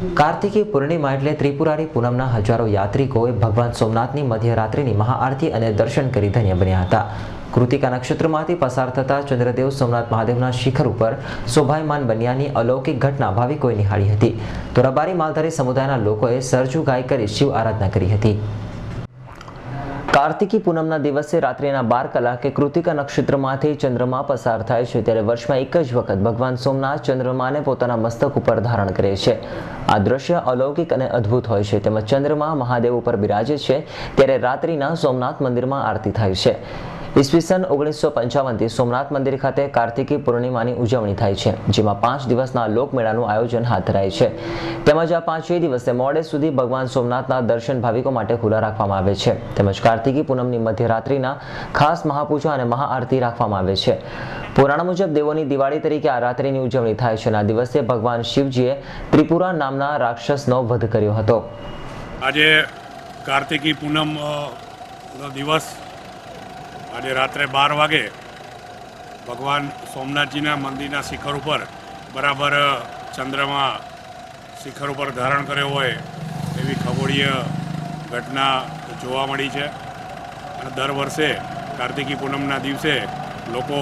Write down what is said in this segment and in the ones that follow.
કાર્તિકી પૂર્ણિમા એટલે ત્રિપુરારી પૂનમના હજારો યાત્રિકોએ ભગવાન સોમનાથની મધ્યરાત્રિની મહાઆરતી અને દર્શન કરી ધન્ય બન્યા હતા. કૃતિકા નક્ષત્રમાંથી પસાર થતા ચંદ્રદેવ સોમનાથ મહાદેવના શિખર ઉપર શોભાયમાન બન્યાની અલૌકિક ઘટના ભાવિકોએ નિહાળી હતી. તો રબારી માલધારી સમુદાયના લોકોએ સરજુ ગાય કરી શિવ આરાધના કરી હતી. કાર્તિકી પૂનમના દિવસે રાત્રિના બાર કલાકે કૃતિકા નક્ષત્રમાંથી ચંદ્રમા પસાર થાય છે ત્યારે વર્ષમાં એક જ વખત ભગવાન સોમનાથ ચંદ્રમાને પોતાના મસ્તક ઉપર ધારણ કરે છે. આ દ્રશ્ય અલૌકિક અને અદ્ભુત હોય છે. તેમજ ચંદ્રમા મહાદેવ ઉપર બિરાજે છે ત્યારે રાત્રિના સોમનાથ મંદિરમાં આરતી થાય છે. ઈસવીસન ઓગણીસો પંચાવનથી સોમનાથ મંદિર ખાતે કાર્તિકી પૂર્ણિમાની ઉજવણી થાય છે, જેમાં પાંચ દિવસના લોકમેળાનું આયોજન હાથ ધરાય છે. તેમજ આ પાંચેય દિવસે મોડે સુધી ભગવાન સોમનાથના દર્શન ભાવિકો માટે ખુલ્લા રાખવામાં આવે છે. તેમજ કાર્તિકી પૂનમની મધ્યરાત્રિના ખાસ મહાપૂજા અને મહાઆરતી રાખવામાં આવે છે. પુરાણ મુજબ દેવોની દિવાળી તરીકે આ રાત્રિની ઉજવણી થાય છે અને આ દિવસે ભગવાન શિવજીએ ત્રિપુરા નામના રાક્ષસનો વધ કર્યો હતો. આજે કાર્તિકી પૂનમ દિવસ આજે રાત્રે બાર વાગે ભગવાન સોમનાથજીના મંદિરના શિખર ઉપર બરાબર ચંદ્રમાં શિખર ઉપર ધારણ કર્યો હોય એવી ખગોળીય ઘટના જોવા મળી છે. અને દર વર્ષે કાર્તિકી પૂનમના દિવસે લોકો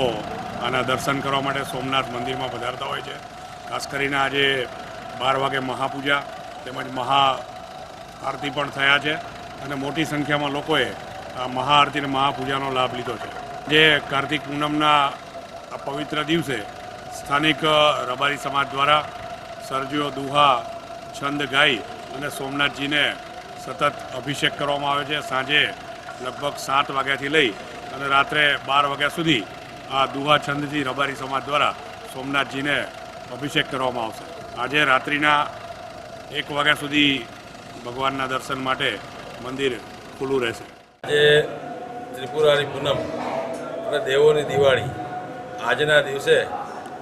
આના દર્શન કરવા માટે સોમનાથ મંદિરમાં પધારતા હોય છે. ખાસ કરીને આજે બાર વાગે મહાપૂજા તેમજ મહા આરતી પણ થયા છે અને મોટી સંખ્યામાં લોકોએ મહાઆરતી અને મહાપૂજાનો લાભ લીધો છે. જે કાર્તિક પૂનમના આ પવિત્ર દિવસે સ્થાનિક રબારી સમાજ દ્વારા સરજીઓ દુહા, છંદ ગાઈ અને સોમનાથજીને સતત અભિષેક કરવામાં આવે છે. સાંજે લગભગ સાત વાગ્યાથી લઈ અને રાત્રે બાર વાગ્યા સુધી આ દુહા છંદથી રબારી સમાજ દ્વારા સોમનાથજીને અભિષેક કરવામાં આવશે. આજે રાત્રિના એક વાગ્યા સુધી ભગવાનના દર્શન માટે મંદિર ખુલ્લું રહેશે. આજે ત્રિપુરાની પૂનમ અને દેવોની દિવાળી આજના દિવસે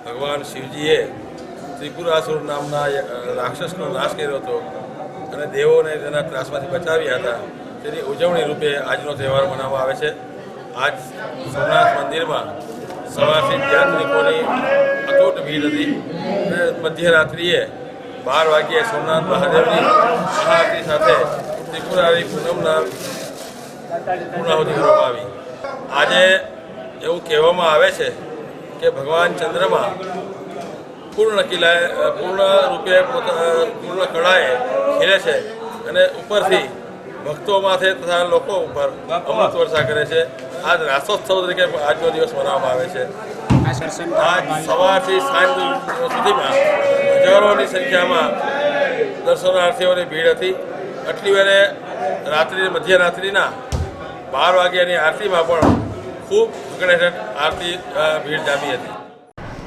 ભગવાન શિવજીએ ત્રિપુરાસુર નામના રાક્ષસનો નાશ કર્યો હતો અને દેવોને તેના ત્રાસમાંથી બચાવ્યા હતા. તેની ઉજવણી રૂપે આજનો તહેવાર મનાવવામાં આવે છે. આજ સોમનાથ મંદિરમાં સવારથી યાત્રિકોની અતૂટ ભીડ હતી. અને મધ્યરાત્રિએ બાર વાગ્યે સોમનાથ મહાદેવની મહાઆરતી સાથે ત્રિપુરારી પૂનમના પૂર્ણાહુતિ કરવામાં આવી આજે એવું કહેવામાં આવે છે કે ભગવાન ચંદ્રમાં પૂર્ણ કિલ્લાએ પૂર્ણ રૂપે પૂર્ણ કળાએ ખીલે છે અને ઉપરથી ભક્તો માથે તથા લોકો ઉપર અમૃત વર્ષા કરે છે. આજ રાસોત્સવ તરીકે આજનો દિવસ મનાવવામાં આવે છે. આજ સવારથી સાંજ સુધીમાં હજારોની સંખ્યામાં દર્શનાર્થીઓની ભીડ હતી. આટલી વેરે રાત્રિ, મધ્યરાત્રિના બાર વાગ્યાની આરતીમાં પણ ખૂબ ગણેશ આરતી ભીડ જામી હતી.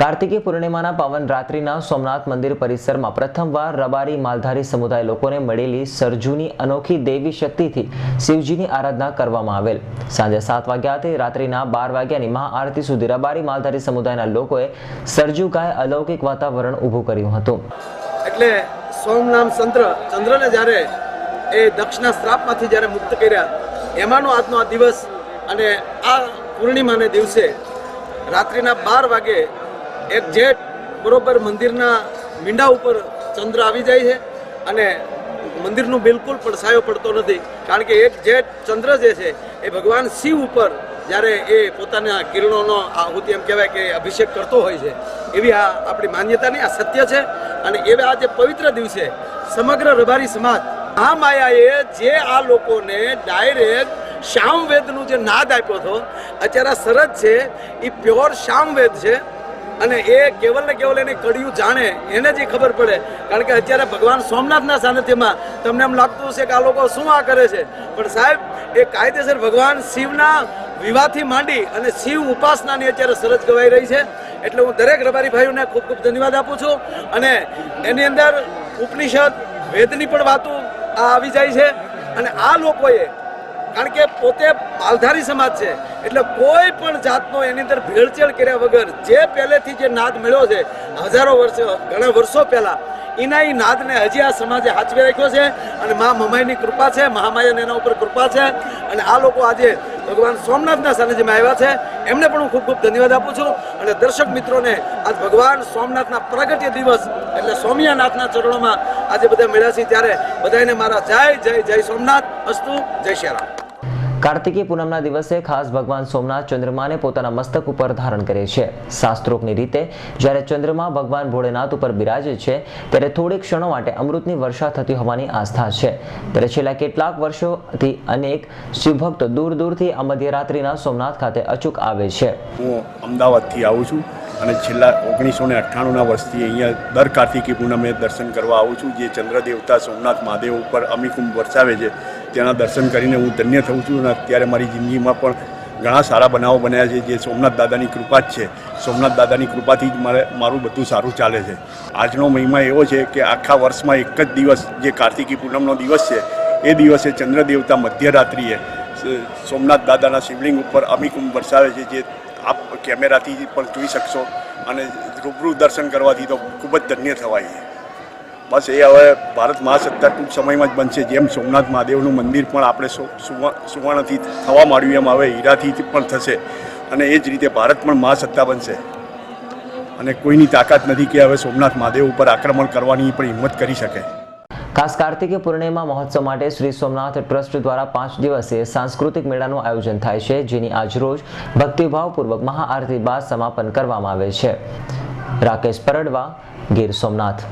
કાર્તિકી પૂર્ણિમાના પાવન રાત્રિના સોમનાથ મંદિર પરિસરમાં પ્રથમવાર રબારી માલધારી સમુદાય લોકોને મળેલી સરજુની અનોખી દેવી શક્તિથી શિવજીની આરાધના કરવામાં આવેલ. સાંજે સાત વાગ્યાથી રાત્રિના બાર વાગ્યાની મહાઆરતી સુધી રબારી માલધારી સમુદાયના લોકોએ સરજુ ગાય અલૌકિક વાતાવરણ ઊભું કર્યું હતું. એટલે સોમનામ ચંદ્ર ચંદ્રને જ્યારે એ દક્ષના શ્રાપમાંથી જ્યારે મુક્ત કર્યા એમાંનો આજનો આ દિવસ અને આ પૂર્ણિમાને દિવસે રાત્રિના બાર વાગે એક જેટ બરોબર મંદિરના મીંડા ઉપર ચંદ્ર આવી જાય છે અને મંદિરનું બિલકુલ પડછાયો પડતો નથી. કારણ કે એક જેટ ચંદ્ર જે છે, એ ભગવાન શિવ ઉપર જ્યારે એ પોતાના કિરણોનો આહુતિ એમ કહેવાય કે અભિષેક કરતો હોય છે, એવી આ આપણી માન્યતાની આ સત્ય છે. અને એવા આ જે પવિત્ર દિવસે સમગ્ર રબારી સમાજ આ માયાએ જે આ લોકોને ડાયરેક્ટ શામવેદનું જે નાદ આપ્યો હતો, અત્યારે આ છે એ પ્યોર શામવેદ છે. અને એ કેવલ ને કેવલ એની કડિયું જાણે, એને જ ખબર પડે. કારણ કે અત્યારે ભગવાન સોમનાથના સાનિધ્યમાં તમને એમ લાગતું હશે કે આ લોકો શું આ કરે છે. પણ સાહેબ, એ કાયદેસર ભગવાન શિવના વિવાહથી માંડી અને શિવ ઉપાસનાની અત્યારે સરસ ગવાઈ રહી છે. એટલે હું દરેક રબારી ભાઈઓને ખૂબ ખૂબ ધન્યવાદ આપું છું. અને એની અંદર ઉપનિષદ વેદની પણ વાતો આ આવી જાય છે અને આ લોકોએ, કારણ કે પોતે માલધારી સમાજ છે, એટલે કોઈ પણ જાતનો એની અંદર ભેળસેળ કર્યા વગર જે પહેલેથી જે નાદ મળ્યો છે, હજારો વર્ષો, ઘણા વર્ષો પહેલાં એના એ નાદને હજી આ સમાજે હાચવી રાખ્યો છે અને મા મમાઈની કૃપા છે, મહામાયાને એના ઉપર કૃપા છે અને આ લોકો આજે ભગવાન સોમનાથના સાનિધ્યમાં આવ્યા છે. એમને પણ હું ખૂબ ખૂબ ધન્યવાદ આપું છું. અને દર્શક મિત્રોને આજ ભગવાન સોમનાથના પ્રગટ્ય દિવસ એટલે સોમિયાનાથના ચરણોમાં આજે બધા મળ્યા છે ત્યારે બધાને મારા જય જય જય સોમનાથ. અસ્તુ, જય શ્રી રામ. કાર્તિકી પૂનમના દિવસે ખાસ ભગવાન સોમનાથ ચંદ્રમાને પોતાના મસ્તક ઉપર ધારણ કરે છે. શાસ્ત્રોક્તની રીતે, જ્યારે ચંદ્રમા ભગવાન ભોળેનાથ ઉપર બિરાજે છે, ત્યારે થોડી ક્ષણો માટે અમૃતની વર્ષા થતી હોવાની આસ્થા છે. ત્યારે છેલ્લા કેટલાક વર્ષોથી અનેક શિવભક્તો દૂર દૂરથી મધ્યરાત્રિના સોમનાથ ખાતે અચૂક આવે છે. હું અમદાવાદથી આવું છું. અને છેલ્લા ઓગણીસો ને અઠ્ઠાણુંના વર્ષથી અહીંયા દર કાર્તિકી પૂનમે દર્શન કરવા આવું છું. જે ચંદ્ર દેવતા સોમનાથ, મહાદેવ ઉપર અમિકુંભ વરસાવે છે તેના દર્શન કરીને હું ધન્ય થઉં છું અને અત્યારે મારી જિંદગીમાં પણ ઘણા સારા બનાવો બન્યા છે. જે સોમનાથ દાદાની કૃપા જ છે. સોમનાથ દાદાની કૃપાથી જ મારે, મારું બધું સારું ચાલે છે. આજનો મહિમા એવો છે કે આખા વર્ષમાં એક જ દિવસ જે કાર્તિકી પૂનમનો દિવસ છે, એ દિવસે ચંદ્ર દેવતા મધ્યરાત્રિએ સોમનાથ દાદાના શિવલિંગ ઉપર અમિકુંભ વરસાવે છે. જે આપ કેમેરાથી પણ જોઈ શકશો અને રૂબરૂ દર્શન કરવાથી તો ખૂબ જ ધન્ય થવાય. બસ એ હવે ભારત મહાસત્તા ટૂંક સમયમાં જ બનશે. જેમ સોમનાથ મહાદેવનું મંદિર પણ આપણે સુવર્ણથી થવા માંડ્યું, એમ હવે હીરાથી પણ થશે. અને એ જ રીતે ભારત પણ મહાસત્તા બનશે. અને કોઈની તાકાત નથી કે હવે સોમનાથ મહાદેવ ઉપર આક્રમણ કરવાની પણ હિંમત કરી શકે. ખાસ કાર્તિકી પૂર્ણિમા મહોત્સવ માટે શ્રી સોમનાથ ટ્રસ્ટ દ્વારા પાંચ દિવસીય સાંસ્કૃતિક મેળાનું આયોજન થાય છે, જેની આજરોજ ભક્તિભાવપૂર્વક મહાઆરતી બાદ સમાપન કરવામાં આવે છે. રાકેશ પરડવા, ગીર સોમનાથ.